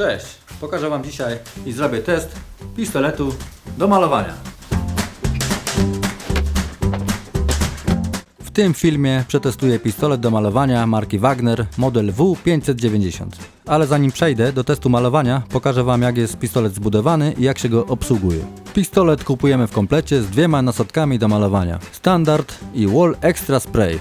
Cześć! Pokażę Wam dzisiaj i zrobię test pistoletu do malowania. W tym filmie przetestuję pistolet do malowania marki Wagner model W590. Ale zanim przejdę do testu malowania, pokażę Wam jak jest pistolet zbudowany i jak się go obsługuje. Pistolet kupujemy w komplecie z dwiema nasadkami do malowania. Standard i Wall Extra Spray.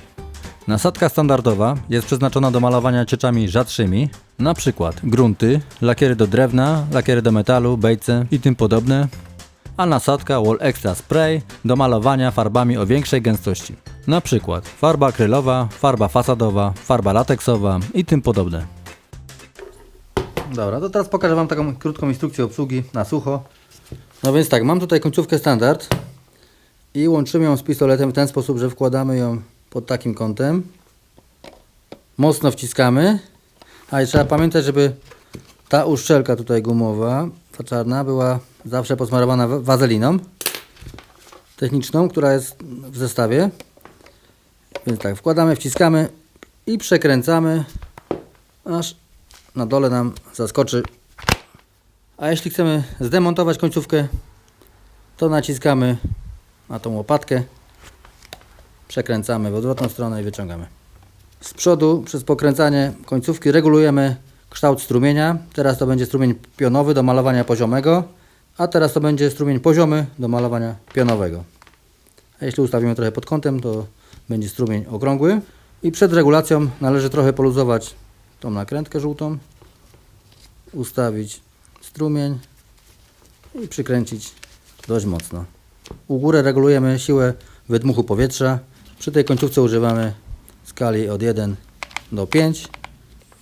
Nasadka standardowa jest przeznaczona do malowania cieczami rzadszymi, na przykład grunty, lakiery do drewna, lakiery do metalu, bejce i tym podobne, a nasadka Wall Extra Spray do malowania farbami o większej gęstości, na przykład farba akrylowa, farba fasadowa, farba lateksowa i tym podobne. Dobra, to teraz pokażę Wam taką krótką instrukcję obsługi na sucho. No więc tak, mam tutaj końcówkę standard i łączymy ją z pistoletem w ten sposób, że wkładamy ją pod takim kątem. Mocno wciskamy. A i trzeba pamiętać, żeby ta uszczelka tutaj gumowa, ta czarna, była zawsze posmarowana wa- wazeliną techniczną, która jest w zestawie. Więc tak, wkładamy, wciskamy i przekręcamy, aż na dole nam zaskoczy. A jeśli chcemy zdemontować końcówkę, to naciskamy na tą łopatkę przekręcamy w odwrotną stronę i wyciągamy. Z przodu przez pokręcanie końcówki regulujemy kształt strumienia. Teraz to będzie strumień pionowy do malowania poziomego, a teraz to będzie strumień poziomy do malowania pionowego. A jeśli ustawimy trochę pod kątem, to będzie strumień okrągły. I przed regulacją należy trochę poluzować tą nakrętkę żółtą, ustawić strumień i przykręcić dość mocno. U góry regulujemy siłę wydmuchu powietrza. Przy tej końcówce używamy skali od 1 do 5.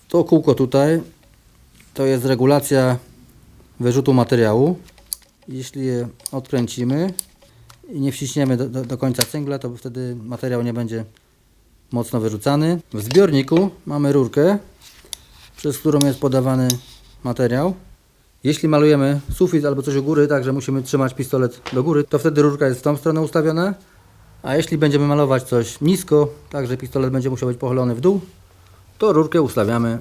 To kółko tutaj to jest regulacja wyrzutu materiału. Jeśli je odkręcimy i nie wciśniemy do, do, do końca cęgla, to wtedy materiał nie będzie mocno wyrzucany. W zbiorniku mamy rurkę, przez którą jest podawany materiał. Jeśli malujemy sufit albo coś u góry, tak że musimy trzymać pistolet do góry, to wtedy rurka jest w tą stronę ustawiona. A jeśli będziemy malować coś nisko, tak że pistolet będzie musiał być pochylony w dół, to rurkę ustawiamy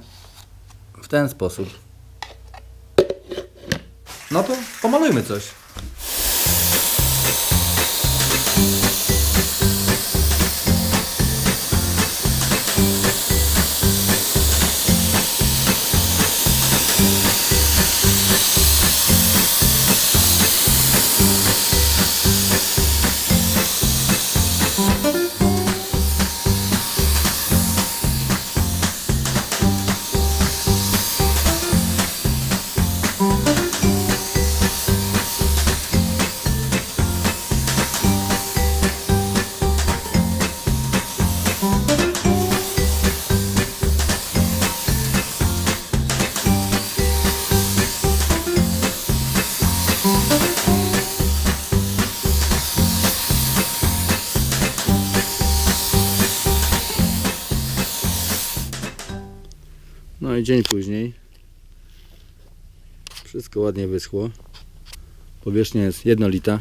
w ten sposób. No to pomalujmy coś. Dzień później. Wszystko ładnie wyschło. Powierzchnia jest jednolita.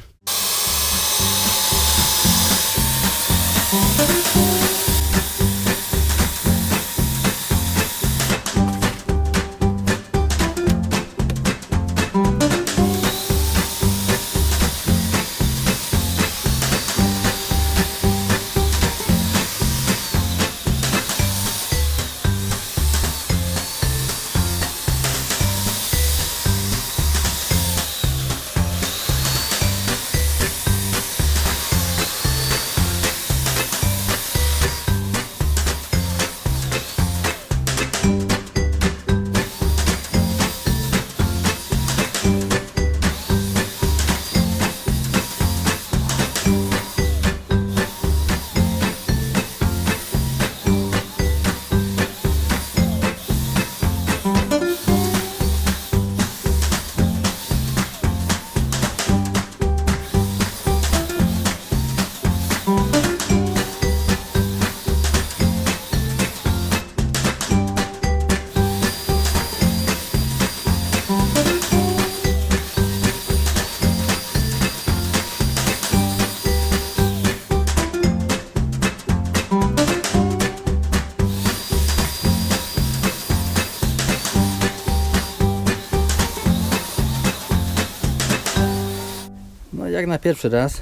Jak na pierwszy raz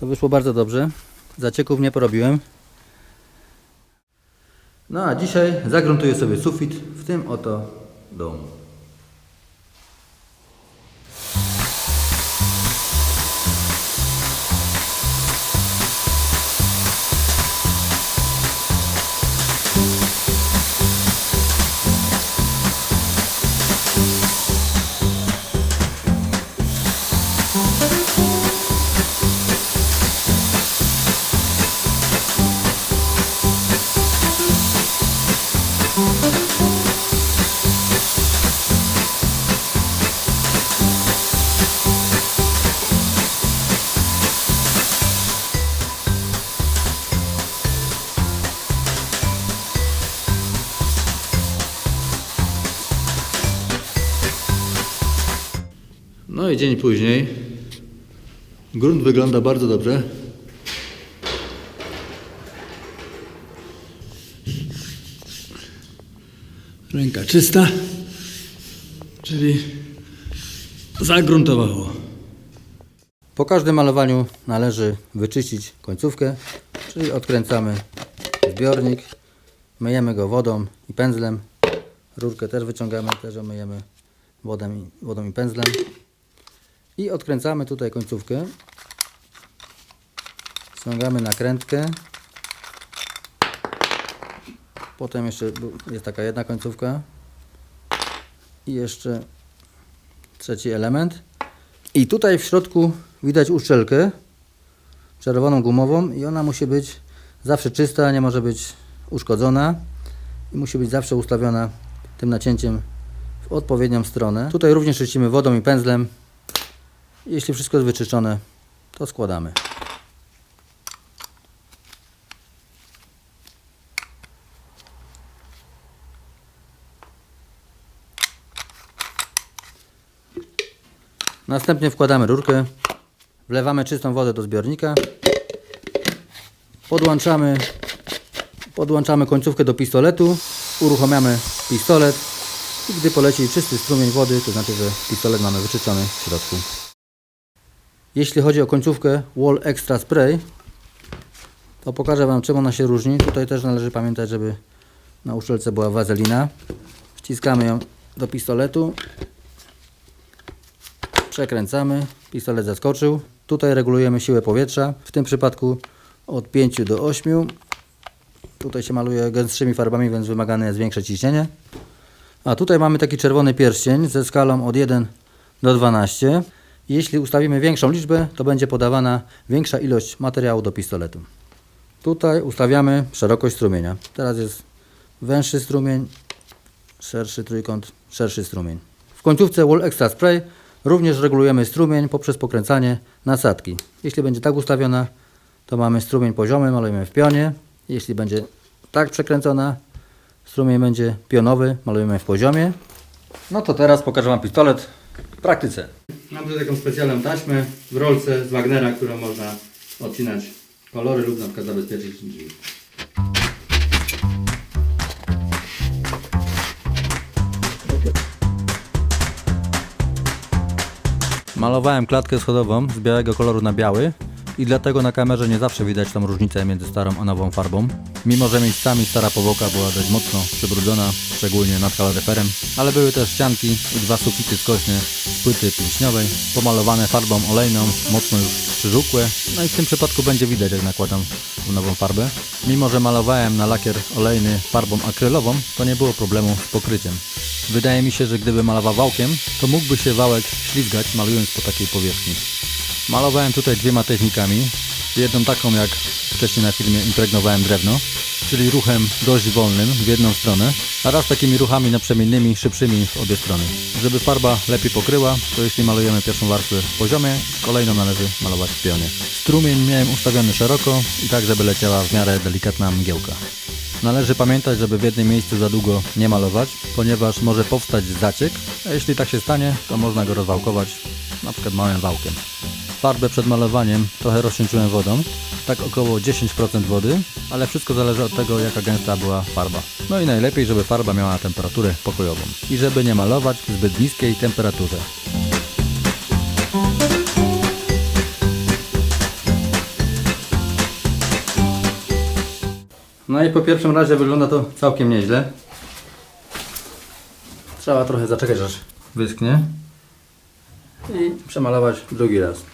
to wyszło bardzo dobrze. Zacieków nie porobiłem. No a dzisiaj zagruntuję sobie sufit w tym oto domu. No i dzień później. Grunt wygląda bardzo dobrze. Ręka czysta, czyli zagruntowało. Po każdym malowaniu należy wyczyścić końcówkę, czyli odkręcamy zbiornik, myjemy go wodą i pędzlem. Rurkę też wyciągamy, też myjemy wodą i, wodą i pędzlem. I odkręcamy tutaj końcówkę. Ściągamy nakrętkę. Potem jeszcze jest taka jedna końcówka. I jeszcze trzeci element. I tutaj w środku widać uszczelkę czerwoną gumową i ona musi być zawsze czysta, nie może być uszkodzona i musi być zawsze ustawiona tym nacięciem w odpowiednią stronę. Tutaj również czyścimy wodą i pędzlem. Jeśli wszystko jest wyczyszczone, to składamy. Następnie wkładamy rurkę, wlewamy czystą wodę do zbiornika, podłączamy, podłączamy końcówkę do pistoletu, uruchamiamy pistolet i gdy poleci czysty strumień wody, to znaczy, że pistolet mamy wyczyszczony w środku. Jeśli chodzi o końcówkę Wall Extra Spray, to pokażę Wam czym ona się różni. Tutaj też należy pamiętać, żeby na uszczelce była wazelina. Wciskamy ją do pistoletu Przekręcamy, pistolet zaskoczył. Tutaj regulujemy siłę powietrza, w tym przypadku od 5 do 8. Tutaj się maluje gęstszymi farbami, więc wymagane jest większe ciśnienie. A tutaj mamy taki czerwony pierścień ze skalą od 1 do 12. Jeśli ustawimy większą liczbę, to będzie podawana większa ilość materiału do pistoletu. Tutaj ustawiamy szerokość strumienia. Teraz jest węższy strumień, szerszy trójkąt, szerszy strumień. W końcówce Wall Extra Spray również regulujemy strumień poprzez pokręcanie nasadki. Jeśli będzie tak ustawiona, to mamy strumień poziomy, malujemy w pionie. Jeśli będzie tak przekręcona, strumień będzie pionowy, malujemy w poziomie. No to teraz pokażę Wam pistolet w praktyce. Mam tu taką specjalną taśmę w rolce z Wagnera, którą można odcinać kolory lub na przykład zabezpieczyć drzwi. Malowałem klatkę schodową z białego koloru na biały i dlatego na kamerze nie zawsze widać tą różnicę między starą a nową farbą. Mimo, że miejscami stara powłoka była dość mocno przybrudzona, szczególnie nad kaloryferem, ale były też ścianki i dwa sufity skośne z płyty pilśniowej, pomalowane farbą olejną, mocno już przyżółkłe, no i w tym przypadku będzie widać jak nakładam nową farbę. Mimo, że malowałem na lakier olejny farbą akrylową, to nie było problemu z pokryciem. Wydaje mi się, że gdyby malował wałkiem, to mógłby się wałek ślizgać malując po takiej powierzchni. Malowałem tutaj dwiema technikami. Jedną taką jak wcześniej na filmie impregnowałem drewno, czyli ruchem dość wolnym w jedną stronę, a raz takimi ruchami naprzemiennymi, szybszymi w obie strony. Żeby farba lepiej pokryła, to jeśli malujemy pierwszą warstwę w poziomie, kolejną należy malować w pionie. Strumień miałem ustawiony szeroko i tak, żeby leciała w miarę delikatna mgiełka. Należy pamiętać, żeby w jednym miejscu za długo nie malować, ponieważ może powstać zaciek, a jeśli tak się stanie, to można go rozwałkować, na przykład małym wałkiem farbę przed malowaniem trochę rozcieńczyłem wodą, tak około 10% wody, ale wszystko zależy od tego jaka gęsta była farba. No i najlepiej, żeby farba miała temperaturę pokojową i żeby nie malować w zbyt niskiej temperaturze. No i po pierwszym razie wygląda to całkiem nieźle. Trzeba trochę zaczekać aż wyschnie i przemalować drugi raz.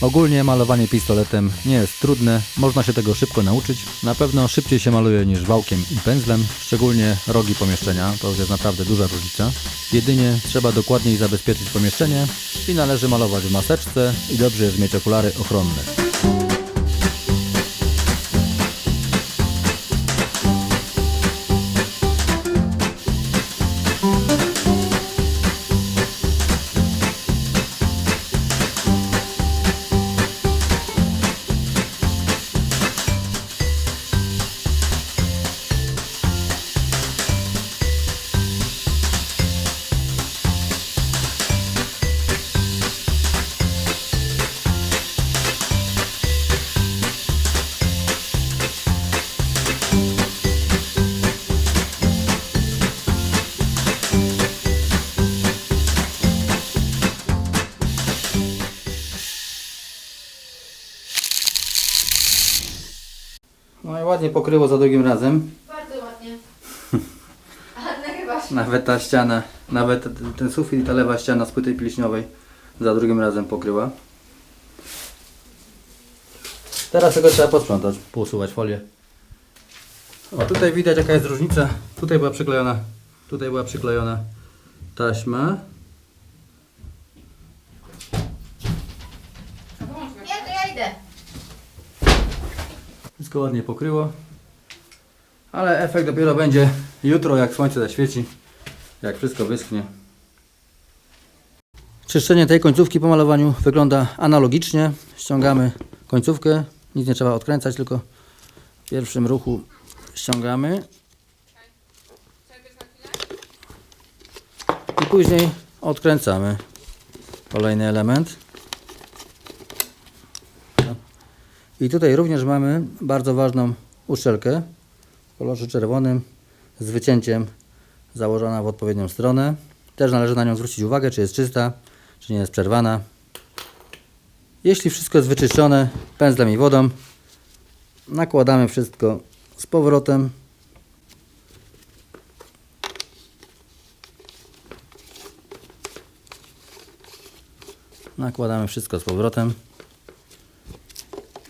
Ogólnie malowanie pistoletem nie jest trudne, można się tego szybko nauczyć. Na pewno szybciej się maluje niż wałkiem i pędzlem, szczególnie rogi pomieszczenia, to jest naprawdę duża różnica. Jedynie trzeba dokładniej zabezpieczyć pomieszczenie i należy malować w maseczce i dobrze jest mieć okulary ochronne. Ładnie pokryło za drugim razem. Bardzo ładnie. A nagrywasz. Nawet ta ściana, nawet ten- ten sufit i ta lewa ściana z płyty pilśniowej za drugim razem pokryła. Teraz tylko trzeba posprzątać, pousuwać folię. O, tutaj widać jaka jest różnica. Tutaj była przyklejona, tutaj była przyklejona taśma. Nie, to ja idę. Wszystko ładnie pokryło. Ale efekt dopiero będzie jutro, jak słońce zaświeci. Jak wszystko wyschnie. Czyszczenie tej końcówki po malowaniu wygląda analogicznie. Ściągamy końcówkę. Nic nie trzeba odkręcać, tylko w pierwszym ruchu ściągamy. I później odkręcamy kolejny element. I tutaj również mamy bardzo ważną uszczelkę w kolorze czerwonym z wycięciem założona w odpowiednią stronę. Też należy na nią zwrócić uwagę, czy jest czysta, czy nie jest przerwana. Jeśli wszystko jest wyczyszczone pędzlem i wodą, nakładamy wszystko z powrotem. Nakładamy wszystko z powrotem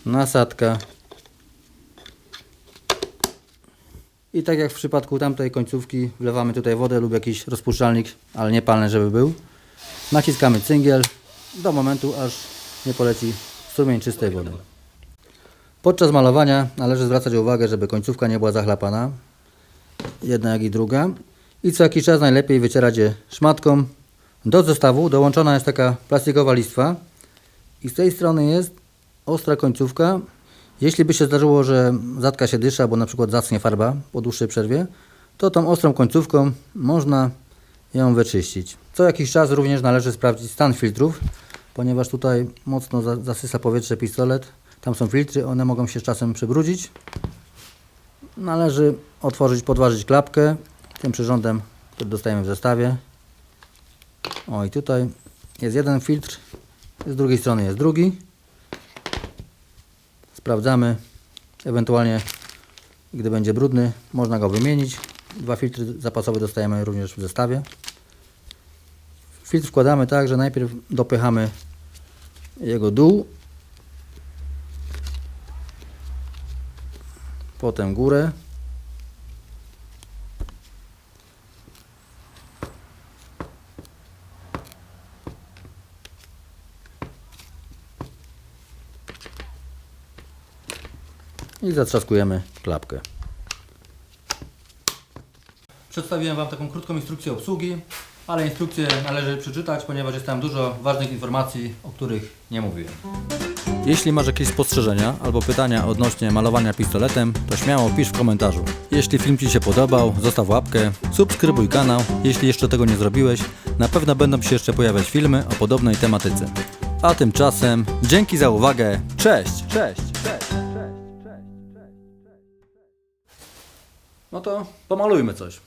nasadka. I tak jak w przypadku tamtej końcówki, wlewamy tutaj wodę lub jakiś rozpuszczalnik, ale nie palny, żeby był. Naciskamy cyngiel do momentu, aż nie poleci strumień czystej wody. Podczas malowania należy zwracać uwagę, żeby końcówka nie była zachlapana, jedna jak i druga. I co jakiś czas najlepiej wycierać je szmatką. Do zestawu dołączona jest taka plastikowa listwa i z tej strony jest ostra końcówka. Jeśli by się zdarzyło, że zatka się dysza, bo na przykład zaschnie farba po dłuższej przerwie, to tą ostrą końcówką można ją wyczyścić. Co jakiś czas również należy sprawdzić stan filtrów, ponieważ tutaj mocno za- zasysa powietrze pistolet. Tam są filtry, one mogą się czasem przybrudzić. Należy otworzyć, podważyć klapkę tym przyrządem, który dostajemy w zestawie. O i tutaj jest jeden filtr, z drugiej strony jest drugi. Sprawdzamy. Ewentualnie, gdy będzie brudny, można go wymienić. Dwa filtry zapasowe dostajemy również w zestawie. Filtr wkładamy tak, że najpierw dopychamy jego dół, potem górę. I zatrzaskujemy klapkę. Przedstawiłem Wam taką krótką instrukcję obsługi, ale instrukcję należy przeczytać, ponieważ jest tam dużo ważnych informacji, o których nie mówiłem. Jeśli masz jakieś spostrzeżenia albo pytania odnośnie malowania pistoletem, to śmiało pisz w komentarzu. Jeśli film Ci się podobał, zostaw łapkę, subskrybuj kanał. Jeśli jeszcze tego nie zrobiłeś, na pewno będą się jeszcze pojawiać filmy o podobnej tematyce. A tymczasem dzięki za uwagę. Cześć! Cześć! Cześć! no to pomalujmy coś.